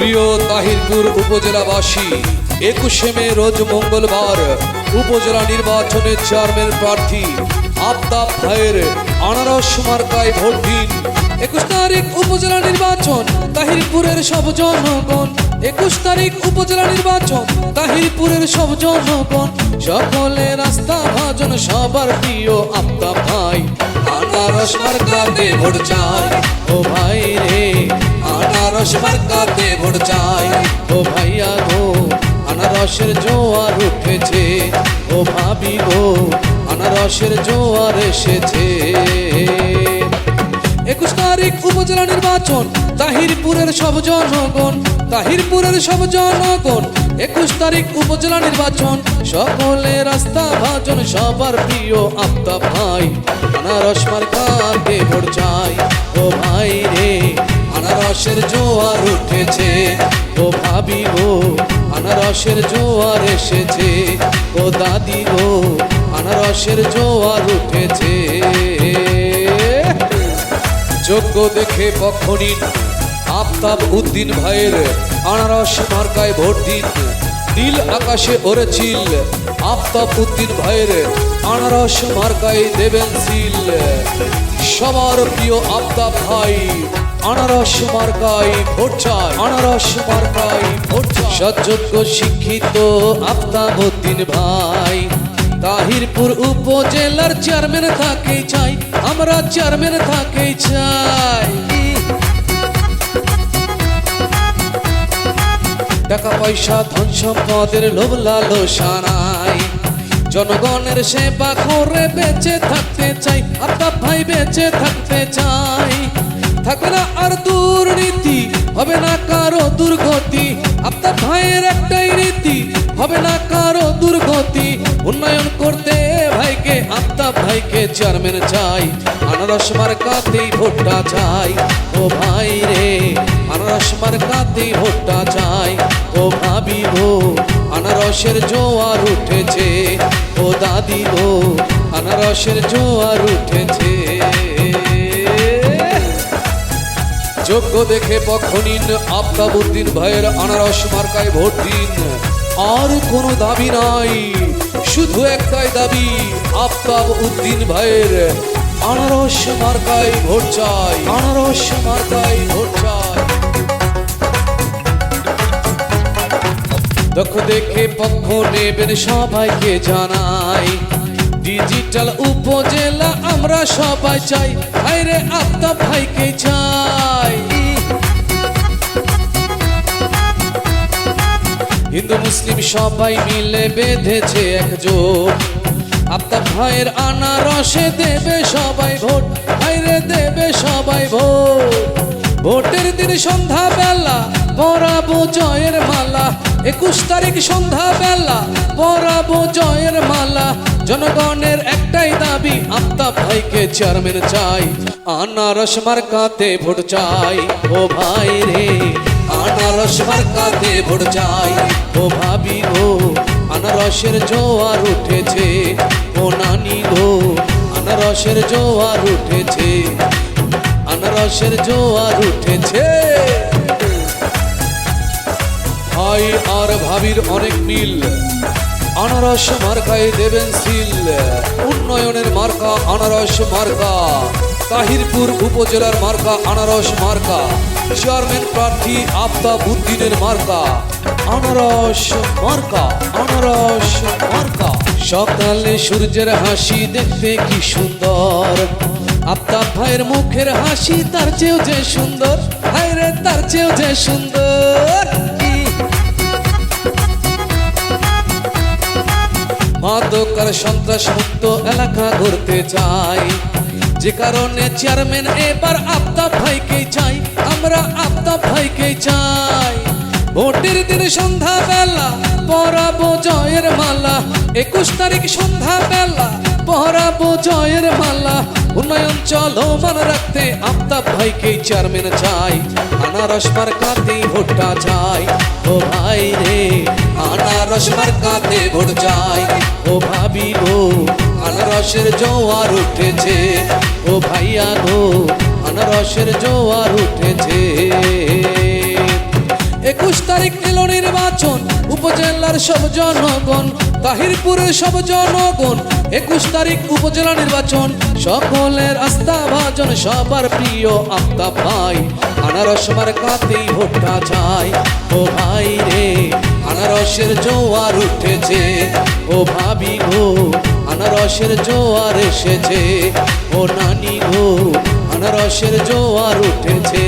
প্রিয় তাহিরপুর উপজেলাবাসী, একুশে মে রোজ মঙ্গলবার উপজেলা নির্বাচনের চেয়ারম্যান প্রার্থী আফতাব ভাইয়ের আনারস মার্কায় ভোট দিন। একুশ তারিখ উপজেলা নির্বাচন, তাহিরপুরের সব জনগণ। একুশ তারিখ উপজেলা নির্বাচন, তাহিরপুরের সব জনগণ। সকলে রাস্তা ভাজন সবার প্রিয় আফতাব ভাই। আনারস মার্কাতে ভোট চাই। ও ভাই রে আনারস মার্কাতে ভোট চাই। ও ভাইয়া গো, আনারসের জোয়ার উঠেছে। ও ভাবি গো, আনারসের জোয়ার এসেছে। একুশ তারিখ উপজেলা নির্বাচন, তাহিরপুরের সব জনগণ, তাহিরপুরের সব জনগণ। একুশ তারিখ উপজেলা নির্বাচন, সকলে রাস্তা ভাজন, সবার প্রিয় আপ্তা ভাই। আনারস মার্কাতে ভোট চাই। আনারসের জোয়ার উঠেছে। ও ভাবি গো, আনারসের জোয়ার এসেছে। ও দাদি গো, আনারসের জোয়ার উঠেছে। যোগ্য দেখে পক্ষ নিন আফতাব উদ্দিন ভাইয়ের আনারস মার্কায় ভোট দিন। নীল আকাশে ওরেছিল, আফতাব উদ্দিন ভাইয়ের আনারস মার্কায় দেবেন সিল। সবার প্রিয় আফতাব ভাই আনারস মার্কায় ভোট চাই। আনারস মার্কায় ভোট চাই। সযোগ্য শিক্ষিত আফতাব উদ্দিন ভাই, তাহিরপুর উপজেলার চেয়ারম্যান থাকে চাই। আমরা চেয়ারম্যান থাকে চাই। টাকা পয়সা, ধন সম্পদের লোভ লালসা নাই। জনগণের সেবা করে বেঁচে থাকতে চাই। আপনার ভাই বেঁচে থাকতে চাই। থাকবে না আর দুর্নীতি, হবে না কারও দুর্গতি। আপনার ভাইয়ের একটাই রীতি, হবে না কারও দুর্গতি। উন্নয়ন করতে ভাইকে আপনার ভাইকে চেয়ারম্যান চাই। আনারস মার্কাতেই ভোটটা চাই। ও ভাই রে, আনারস মার্কাতেই ভোটটা চাই। ও ভাবি গো, আনারসের জোয়ার উঠেছে। ও দাদি গো, আনারসের জোয়ার উঠেছে। যোগ্য দেখে পক্ষ নিন। আফতাবুদ্দিন ভাইয়ের আনারস মার্কায় ভোট দিন। আর কোনো দাবি নাই। শুধু একটাই দাবি আফতাব উদ্দিন ভাইয়ের আনারস মার্কায় ভোট চাই। আনারস মার্কায় ভোট চাই। দক্ষ দেখে পক্ষ নেবেন সবাইকে জানাই। ডিজিটাল উপজেলা আমরা সবাই চাই। ভাইরে আফতাব ভাইকে চাই। হিন্দু, মুসলিম সবাই মিলে বেঁধেছে একজোট। আফতাব ভাইয়ের আনারসে দেবে সবাই ভোট ভাইরে দেবে সবাই ভোট। ভোটের দিন সন্ধ্যা বেলা পরাবো জয়ের মালা। একুশ তারিখ সন্ধ্যা বেলা পরাবো জয়ের মালা। জনগণের একটাই দাবি, আফতাব ভাইকে চেয়ারম্যান চাই। আনারস মার্কাতে ভোট চাই। ও ভাই রে, আনারস মার্কাতে ভোট চাই। ও ভাবি গো, আনারসের জোয়ার উঠেছে। ও নানি গো, আনারসের জোয়ার উঠেছে। আনারসের জোয়ার উঠেছে। ভাই আর ভাবির অনেক মিল। আনারস মার্কায় দেবেন সিল। উন্নয়নের মার্কা আনারস মার্কা। তাহিরপুর উপজেলার মার্কা আনারস মার্কা। চেয়ারম্যান প্রার্থী আফতাব উদ্দিনের মার্কা। আনারস মার্কা আনারস মার্কা। সকালে সূর্যের হাসি দেখতে কি সুন্দর। আফতাব ভাইয়ের মুখের হাসি তার চেয়েও যে সুন্দর। হায়রে তার চেয়েও যে সুন্দর। মাদকার সন্ত্রাস মুক্ত এলাকা করতে চাই। যে কারণে চেয়ারম্যান এবার আফতাব ভাইকে চাই। আমরা আফতাব ভাইকে চাই। ভোটের দিন সন্ধ্যা বেলা পরাবো জয়ের মালা। একুশ তারিখ সন্ধ্যা বেলা পরাবো জয়ের মালা। উন্নয়ন চলমান রাখতে আফতাব ভাইকে চেয়ারম্যান চাই। আনারস মার্কাতেই ভোটটা চাই। ও ভাই রে, আনারস মার্কাতে ভোট চাই। ও ভাবি গো, আনারসের জোয়ার উঠেছে। ও ভাইয়া গো, আনারসের জোয়ার উঠেছে। একুশ তারিখ এলো নির্বাচন, উপজেলার সব জনগণ, তাহিরপুরের সব জনগণ। একুশ তারিখ উপজেলা নির্বাচন সকলের আস্থা ভাজন সবার প্রিয় আত্মা ভাই। আনারস মার্কাতেই ভোটটা যায় ও ভাই রে, আনারসের জোয়ার উঠেছে। ও ভাবি গো, আনারসের জোয়ার এসেছে। ও নানি গো, আনারসের জোয়ার উঠেছে।